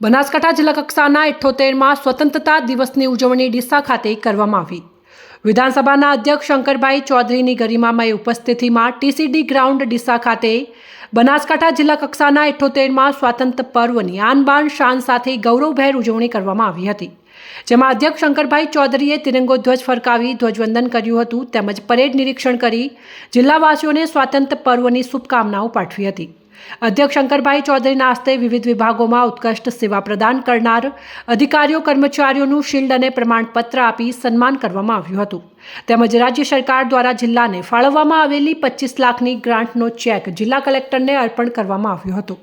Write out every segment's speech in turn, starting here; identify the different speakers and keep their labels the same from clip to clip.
Speaker 1: બનાસકાંઠા જિલ્લા કક્ષાના ઇઠ્ઠોતેરમાં સ્વતંત્રતા દિવસની ઉજવણી ડીસા ખાતે કરવામાં આવી. વિધાનસભાના અધ્યક્ષ શંકરભાઈ ચૌધરીની ગરિમામય ઉપસ્થિતિમાં ટીસીડી ગ્રાઉન્ડ ડીસા ખાતે બનાસકાંઠા જિલ્લા કક્ષાના ઇઠ્ઠોતેરમાં સ્વાતંત્ર્ય પર્વની આનબાન શાન સાથે ગૌરવભેર ઉજવણી કરવામાં આવી હતી. જેમાં અધ્યક્ષ શંકરભાઈ ચૌધરીએ તિરંગો ધ્વજ ફરકાવી ધ્વજવંદન કર્યું હતું, તેમજ પરેડ નિરીક્ષણ કરી જિલ્લાવાસીઓને સ્વાતંત્ર્ય પર્વની શુભકામનાઓ પાઠવી હતી. અધ્યક્ષ શંકરભાઈ ચૌધરીના હસ્તે વિવિધ વિભાગોમાં ઉત્કૃષ્ટ સેવા પ્રદાન કરનાર અધિકારીઓ, કર્મચારીઓનું શિલ્ડ અને પ્રમાણપત્ર આપી સન્માન કરવામાં આવ્યું હતું. તેમજ રાજ્ય સરકાર દ્વારા જિલ્લાને ફાળવવામાં આવેલી પચીસ લાખની ગ્રાન્ટનો ચેક જિલ્લા કલેક્ટરને અર્પણ કરવામાં આવ્યો હતો.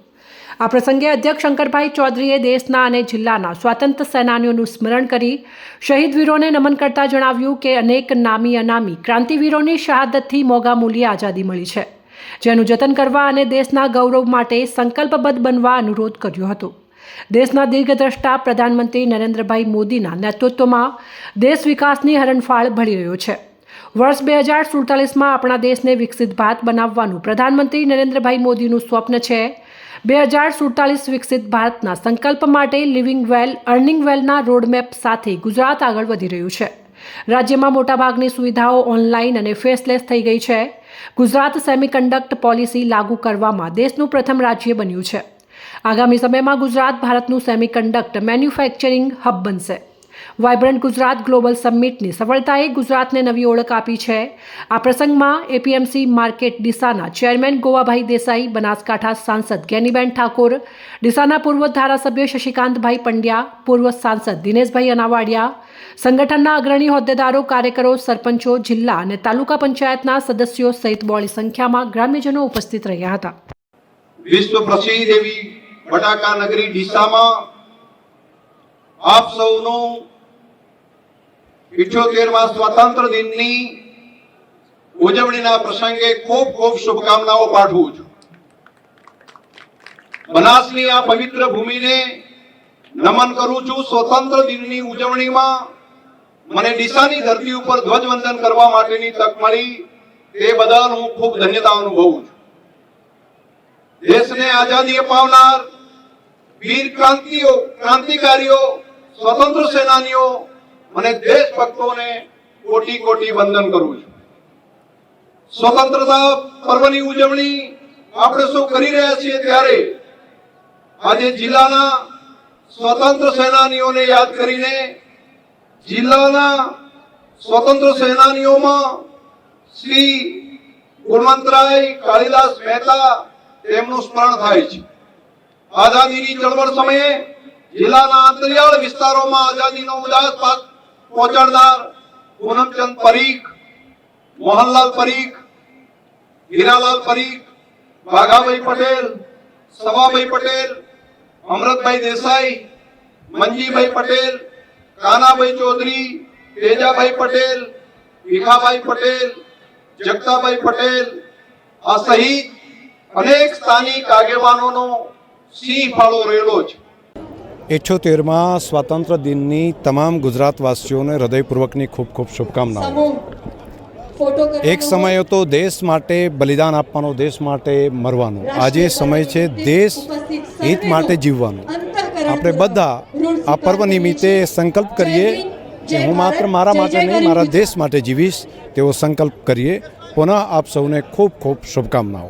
Speaker 1: આ પ્રસંગે અધ્યક્ષ શંકરભાઈ ચૌધરીએ દેશના અને જિલ્લાના સ્વાતંત્ર્ય સેનાનીઓનું સ્મરણ કરી શહીદ વીરોને નમન કરતા જણાવ્યું કે અનેક નામી અનામી ક્રાંતિવીરોની શહાદતથી મોગા મૂલ્યે આઝાદી મળી છે. જેનું જતન કરવા અને દેશના ગૌરવ માટે સંકલ્પબદ્ધ બનવા અનુરોધ કર્યો હતો. દેશના દીર્ઘદ્રષ્ટા પ્રધાનમંત્રી નરેન્દ્રભાઈ મોદીના નેતૃત્વમાં દેશ વિકાસની હરણફાળ ભળી રહ્યો છે. વર્ષ બે હજાર સુડતાલીસમાં આપણા દેશને વિકસિત ભારત બનાવવાનું પ્રધાનમંત્રી નરેન્દ્રભાઈ મોદીનું સ્વપ્ન છે. બે હજાર સુડતાલીસ વિકસિત ભારતના સંકલ્પ માટે લિવિંગ વેલ, અર્નિંગ વેલના રોડમેપ સાથે ગુજરાત આગળ વધી રહ્યું છે. રાજ્યમાં મોટાભાગની સુવિધાઓ ઓનલાઈન અને ફેસલેસ થઈ ગઈ છે. ગુજરાત સેમિકન્ડક્ટ પોલિસી લાગુ કરવામાં દેશનું પ્રથમ રાજ્ય બન્યું છે. આગામી સમયમાં ગુજરાત ભારતનું સેમિકન્ડક્ટ મેન્યુફેક્ચરિંગ હબ બનશે. વાઇબ્રન્ટ ગુજરાત ગ્લોબલ સમિટની સફળતાએ ગુજરાતને નવી ઓળખ આપી છે. આ પ્રસંગમાં એપીએમસી માર્કેટ ડીસાના ચેરમેન ગોવાભાઈ દેસાઈ, બનાસકાંઠા સાંસદ જ્ઞાનીબેન ઠાકોર, ડીસાના પૂર્વ ધારાસભ્ય શશિકાંતભાઈ પંડ્યા, પૂર્વ સાંસદ દિનેશભાઈ અનાવાડિયા, સંગઠનના અગ્રણી હોદ્દેદારો, કાર્યકરો, સરપંચો, જિલ્લા અને તાલુકા પંચાયતના સદસ્યો સહિત બોળી સંખ્યામાં ગ્રામ્યજનો ઉપસ્થિત રહ્યા હતા.
Speaker 2: વિશ્વ પ્રસિદ્ધ એવી બટાકા નગરી ડીસામાં આપ સૌનું ઇઠ્યોતેરમાં સ્વતંત્ર દિનની ઉજવણીના પ્રસંગે ખૂબ ખૂબ શુભકામનાઓ પાઠવું છું. બનાસની આ પવિત્ર ભૂમિને નમન કરું છું. સ્વતંત્ર દિનની ઉજવણીમાં મને ડીસાની ધરતી ઉપર ધ્વજવંદન કરવા માટેની તક મળી. તે બદલ હું ખૂબ ધન્યતા અનુભવું છું. દેશને આઝાદી અપાવનાર વીર ક્રાંતિઓ, ક્રાંતિકારીઓ, સ્વતંત્ર સેનાનીઓ અને દેશભક્તોને કોટી કોટી વંદન કરું છું. સ્વતંત્રતા પર્વની ઉજવણી આપણે સૌ કરી રહ્યા છીએ ત્યારે આજે જિલ્લાના સ્વતંત્ર સેનાનીઓને યાદ કરીને જિલ્લાના સ્વતંત્ર સેનાનીઓમાં શ્રી ગુણવંતરાય કાળીદાસ મહેતા તેમનું સ્મરણ થાય છે. આઝાદીની ચળવળ સમયે જિલ્લાના અંતરિયાળ વિસ્તારોમાં આઝાદીનો ઉદાસ પહોંચાડનાર પૂનમચંદ પરીખ, મોહનલાલ પરીખ, હીરાલાલ પરીખ, વાઘાભાઈ પટેલ, સવાભાઈ પટેલ અમૃતભાઈ દેસાઈ, મંજીભાઈ પટેલ, કાનાભાઈ ચૌધરી, તેજાભાઈ પટેલ, ભીખાભાઈ પટેલ, જગતાભાઈ પટેલ, આ સહિત અનેક સ્થાનિક આગેવાનોનો સિંહ ફાળો રહેલો છે.
Speaker 3: ઇઠ્યોતેરમાં સ્વાતંત્ર્ય દિનની તમામ ગુજરાતવાસીઓને હૃદયપૂર્વકની ખૂબ ખૂબ શુભકામનાઓ. એક સમય હતો દેશ માટે બલિદાન આપવાનો દેશ માટે મરવાનો. આજે સમય છે દેશ હિત માટે જીવવાનો. આપણે બધા આ પર્વ નિમિત્તે સંકલ્પ કરીએ કે હું માત્ર મારા માટે નહીં મારા દેશ માટે જીવીશ તેવો સંકલ્પ કરીએ. પુનઃ આપ સૌને ખૂબ ખૂબ શુભકામનાઓ.